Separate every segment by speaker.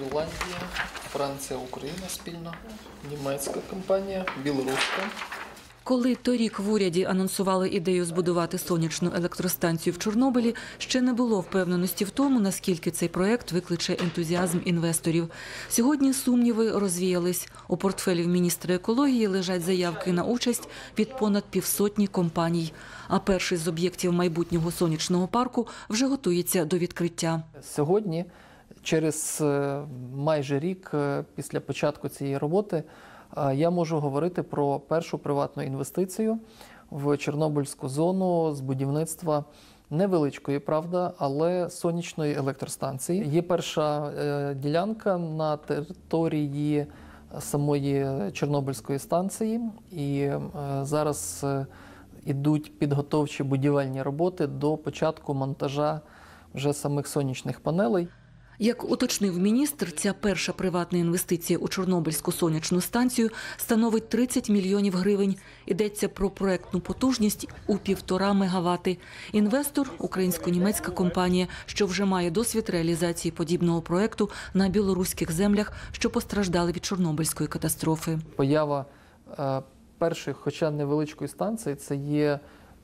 Speaker 1: Ірландія, Франція, Україна спільно, німецька компанія, білоруська.
Speaker 2: Коли торік в уряді анонсували ідею збудувати сонячну електростанцію в Чорнобилі, ще не було впевненості в тому, наскільки цей проект викличе ентузіазм інвесторів. Сьогодні сумніви розвіялись. У портфелі міністра екології лежать заявки на участь від понад півсотні компаній. А перший з об'єктів майбутнього сонячного парку вже готується до відкриття.
Speaker 1: Сьогодні, через е, майже рік е, після початку цієї роботи, е, я можу говорити про першу приватну інвестицію в Чорнобильську зону з будівництва невеличкої, правда, але сонячної електростанції. Є перша ділянка на території самої Чорнобильської станції, і зараз ідуть підготовчі будівельні роботи до початку монтажа вже самих сонячних панелей.
Speaker 2: Як уточнив міністр, ця перша приватна інвестиція у Чорнобильську сонячну станцію становить 30 мільйонів гривень. Йдеться про проектну потужність у півтора мегавати. Інвестор українсько-німецька компанія, що вже має досвід реалізації подібного проекту на білоруських землях, що постраждали від Чорнобильської катастрофи.
Speaker 1: Поява е, першої, хоча невеличкої станції, це є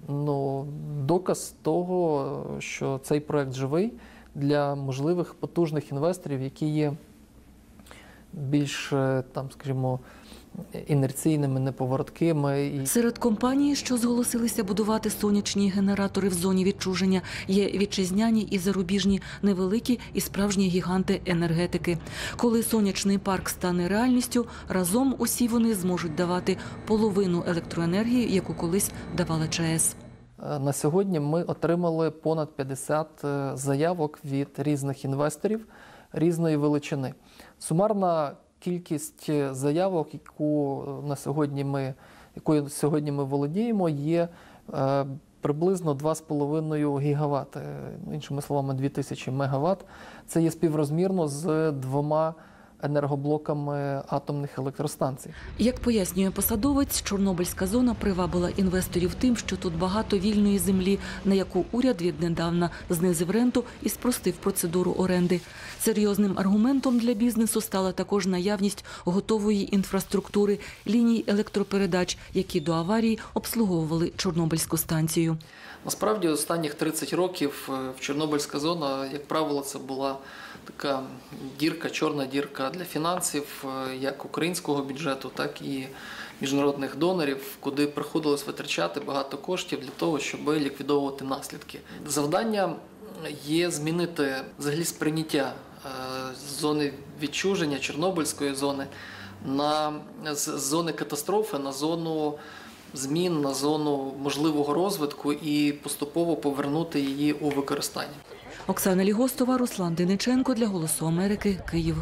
Speaker 1: ну, доказ того, що цей проект живий для можливих потужних інвесторів, які є більш е, там, скажімо, інерційними, неповороткими і
Speaker 2: Серед компаній, що зголосилися будувати сонячні генератори в зоні відчуження, є вітчизняні і зарубіжні невеликі і справжні гіганти енергетики. Коли сонячний парк стане реальністю, разом усі вони зможуть давати половину електроенергії, яку колись давала ЧАЕС.
Speaker 1: Е, На сьогодні ми отримали понад 50 е, заявок від різних інвесторів різної величини. Сумарна кількість е, заявок, яку на сьогодні ми, якою сьогодні ми володіємо, є приблизно 2,5 гігават, іншими словами, 2000 мегаватт. Це є співрозмірно з двома енергоблоками атомних електростанцій.
Speaker 2: Як пояснює посадовець, Чорнобильська зона привабила інвесторів тим, що тут багато вільної землі, на яку уряд віднедавна знизив ренту і спростив процедуру оренди. Серйозним аргументом для бізнесу стала також наявність готової інфраструктури ліній електропередач, які до аварії обслуговували Чорнобильську станцію.
Speaker 1: Насправді, останніх 30 років е, в Чорнобильська зона, як правило, це була така дірка, чорна дірка для фінансів, е, як українського бюджету, так і міжнародних донорів, куди приходилось витрачати багато коштів для того, щоб ліквідовувати наслідки. Завдання є змінити взагалі сприйняття е, зони відчуження Чорнобильської зони на з зони катастрофи на зону змін на зону можливого розвитку і поступово повернути її у використання.
Speaker 2: Оксана Лігостова, Руслан Дениченко для Голосу Америки, Київ.